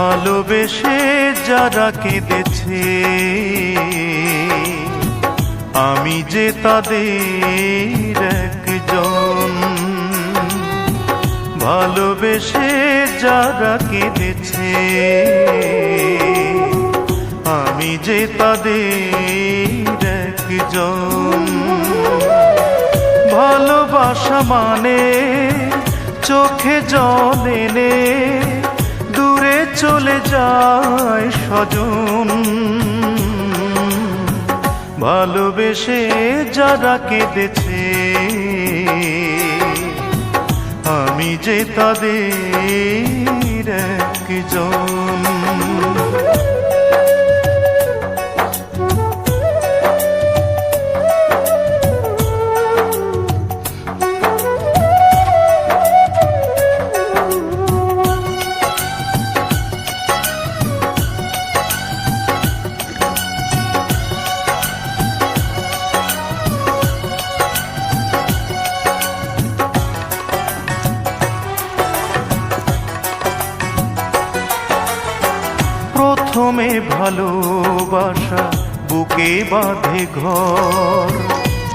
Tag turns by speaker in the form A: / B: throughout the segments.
A: ভালোবেসে যারা কেঁদেছে, আমি যে তাদের একজন। ভালোবেসে যারা কেঁদেছে, আমি যে তাদের একজন। ভালোবাসা মানে চোখে জল এনে চলে যায় স্বজন। ভালোবেসে যারা কেঁদেছে আমি যে তাদের একজন। প্রথমে ভালোবাসা বুকে বাঁধে ঘর।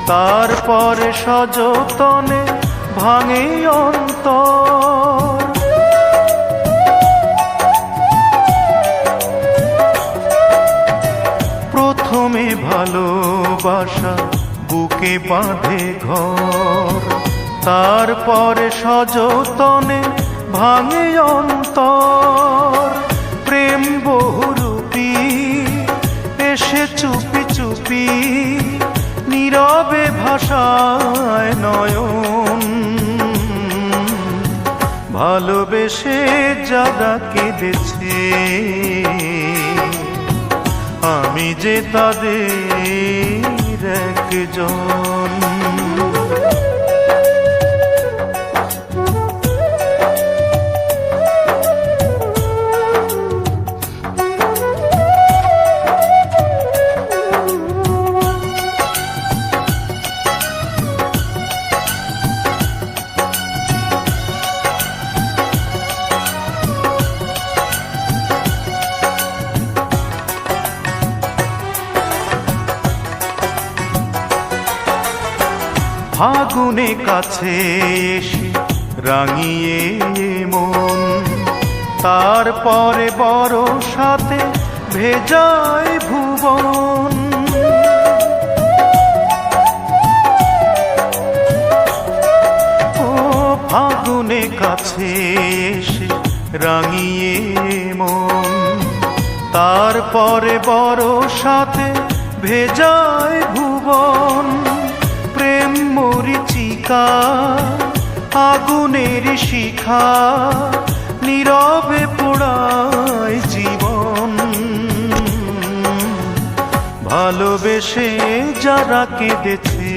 A: তারপরে সযতনে ভাঙে অন্তর। প্রথমে ভালোবাসা বুকে বাঁধে ঘর। তারপরে সযতনে ভাঙে অন্তর। ভাষায় নয়ন। ভালোবেসে যারা কেঁদেছে। আমি যে তাদের একজন। ফাগুনে কাছে এসে রাঙিয়ে মন। তারপরে বড় সাথে ভেজায় ভুবন। ও ফাগুনে কাছে এসে রাঙিয়ে মন। তারপরে বড় সাথে ভেজায় ভুবন। মরিচিকা আগুনের শিখা নীরবে পোড়ায় জীবন। ভালোবেসে যারা কেঁদেছে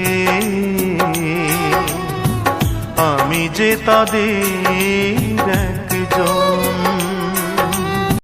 A: আমি যে তাদের একজন।